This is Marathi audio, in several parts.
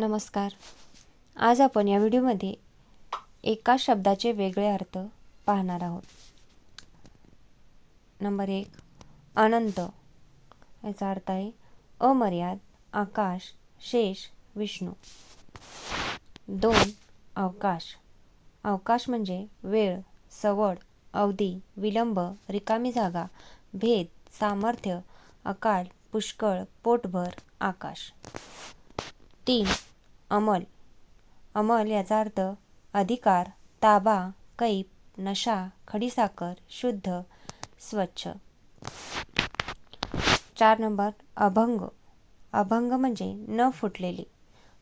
नमस्कार. आज आपण या व्हिडिओमध्ये एका शब्दाचे वेगळे अर्थ पाहणार आहोत. नंबर एक अनंत. याचा अर्थ आहे अमर्याद आकाश शेष विष्णू. दोन अवकाश. अवकाश म्हणजे वेळ सवड अवधी विलंब रिकामी जागा भेद सामर्थ्य अकाल पुष्कळ पोटभर आकाश. तीन अमल. अमल याचा अर्थ अधिकार ताबा कैप नशा खडीसाखर शुद्ध स्वच्छ. चार नंबर अभंग. अभंग म्हणजे न फुटलेली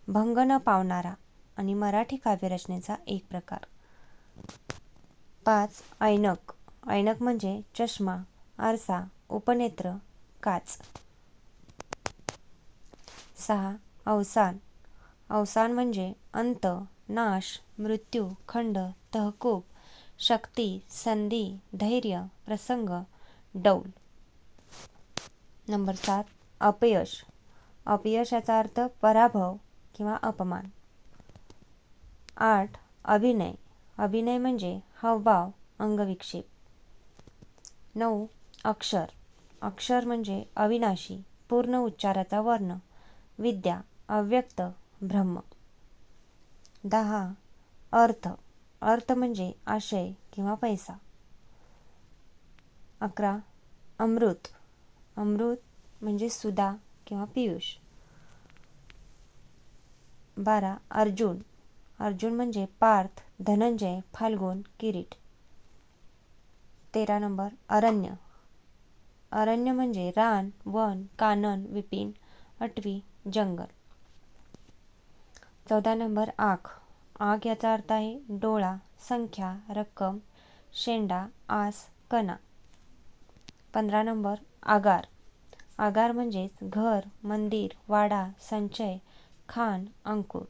भंग न पावणारा आणि मराठी काव्यरचनेचा एक प्रकार. पाच ऐनक. ऐनक म्हणजे चष्मा आरसा उपनेत्र काच. सहा अवसान. अवसान म्हणजे अंत नाश मृत्यू खंड तहकूब शक्ती संधी धैर्य प्रसंग डौल. नंबर सात अपयश. अपयश याचा अर्थ पराभव किंवा अपमान. आठ अभिनय. अभिनय म्हणजे हावभाव अंगविक्षेप. नऊ अक्षर. अक्षर म्हणजे अविनाशी पूर्ण उच्चाराचा वर्ण. विद्या अव्यक्त ब्रह्म. दहा. अर्थ. अर्थ म्हणजे आशय किंवा पैसा. अकरा. अमृत. अमृत म्हणजे सुधा किंवा पियुष. बारा. अर्जुन. अर्जुन म्हणजे पार्थ धनंजय फाल्गुन किरीट. तेरा नंबर. अरण्य. अरण्य म्हणजे रान वन कानन विपिन अटवी जंगल. चौदा नंबर आख. आग याचा अर्थ आहे डोळा संख्या रक्कम शेंडा आस कणा. पंधरा नंबर आगार. आगार म्हणजेच घर मंदिर वाडा संचय खान अंकुर.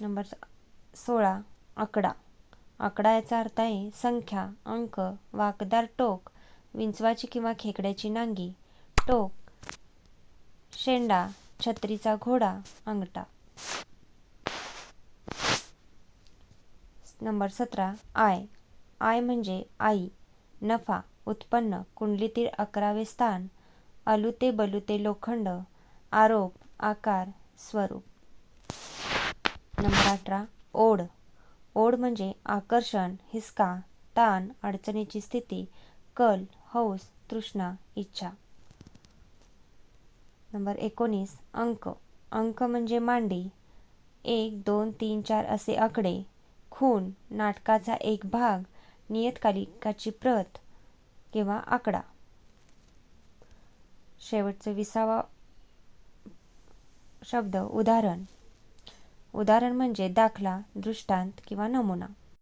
नंबर सोळा आकडा. आकडा याचा अर्थ आहे संख्या अंक वाकदार टोक विंचवाची किंवा खेकड्याची नांगी टोक शेंडा छत्रीचा घोडा अंगठा. नंबर सतरा. आय. आय म्हणजे आई. नफा उत्पन्न कुंडलीतील अकरावे स्थान अलुते बलुते लोखंड आरोप आकार स्वरूप. नंबर अठरा. ओढ. ओढ म्हणजे आकर्षण हिसका ताण अडचणीची स्थिती कल हौस तृष्णा इच्छा. नंबर एकोणीस. अंक. अंक म्हणजे मांडी. एक दोन तीन चार असे आकडे. खून नाटकाचा एक भाग. नियतकालिकाची प्रत किंवा आकडा. शेवटचं विसावा शब्द उदाहरण. उदाहरण म्हणजे दाखला दृष्टांत किंवा नमुना.